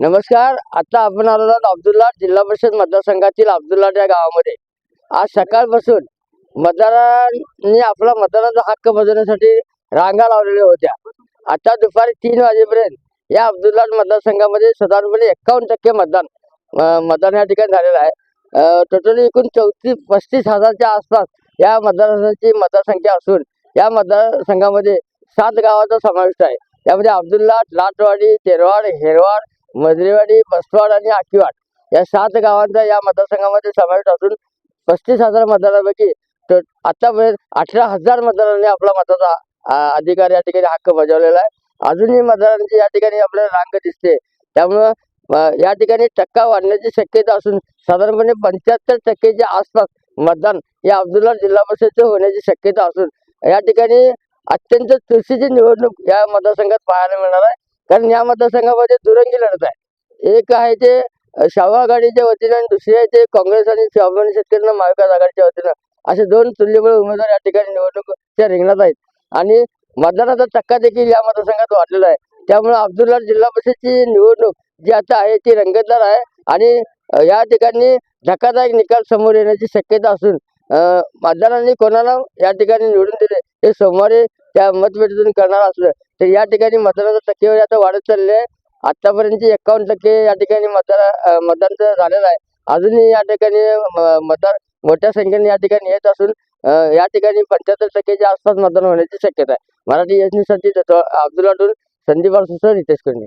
नमस्कार. आता आपण आलो आहोत अब्दुल्ला जिल्हा परिषद मतदारसंघातील अब्दुल्ला या गावामध्ये. आज सकाळपासून मतदारांनी आपला मतदानाचा हक्क बजावण्यासाठी रांगा लावलेल्या होत्या. आता दुपारी तीन वाजेपर्यंत या अब्दुल्ला मतदारसंघामध्ये साधारणपणे एकावन्न टक्के मतदान मतदान या ठिकाणी झालेलं आहे. टोटली एकूण चौतीस पस्तीस हजारच्या आसपास या मतदारसंघाची मतदारसंख्या असून या मतदारसंघामध्ये सात गावाचा समावेश आहे. त्यामध्ये अब्दुल्ला लाटवाडी तेरवाड हेरवाड मजरेवाडी बसवाड आणि आकिवाड या सात गावांचा या मतदारसंघामध्ये समावेश असून पस्तीस हजार मतदारांपैकी त- आतापर्यंत म्हणजे अठरा हजार मतदारांनी आपला मताचा अधिकार या ठिकाणी हक्क बजावलेला आहे. अजूनही मतदारांची या ठिकाणी आपल्याला रांग दिसते. त्यामुळं या ठिकाणी टक्का वाढण्याची शक्यता असून साधारणपणे पंच्याहत्तर टक्केच्या आसपास मतदान या अब्दुल्ला जिल्हा परिषदचे होण्याची शक्यता असून या ठिकाणी अत्यंत चुरशीची निवडणूक या मतदारसंघात पाहायला मिळणार आहे. कारण या मतदारसंघामध्ये दुरंगी लढत आहे. एक आहे ते शाहू आघाडीच्या वतीनं आणि दुसरे आहे ते काँग्रेस आणि स्वाभिमानी शेतकऱ्यांना महाविकास आघाडीच्या वतीनं असे दोन तुल्यबळ उमेदवार या ठिकाणी निवडणुकीच्या रिंगणात आहेत. आणि मतदानाचा टक्का देखील या मतदारसंघात वाढलेला आहे. त्यामुळे अब्दुल्ला जिल्हा परिषदची निवडणूक जी आता आहे ती रंगतदार आहे आणि या ठिकाणी धक्कादायक निकाल समोर येण्याची शक्यता असून मतदारांनी कोणाला या ठिकाणी निवडून दिले हे सोमवारी त्या मतपेटीतून करणार असलं. तर या ठिकाणी मतदानाचा टक्केवारी आता वाढत चालली आहे. आतापर्यंत एकावन्न टक्के या ठिकाणी मतदार मतदान झालेलं आहे. अजूनही या ठिकाणी मतदार मोठ्या संख्येने या ठिकाणी येत असून या ठिकाणी पंच्याहत्तर टक्केच्या आसपास मतदान होण्याची शक्यता आहे. मराठी एससाठी अब्दुल अटून संदीप सुसर रितेश कुंडे.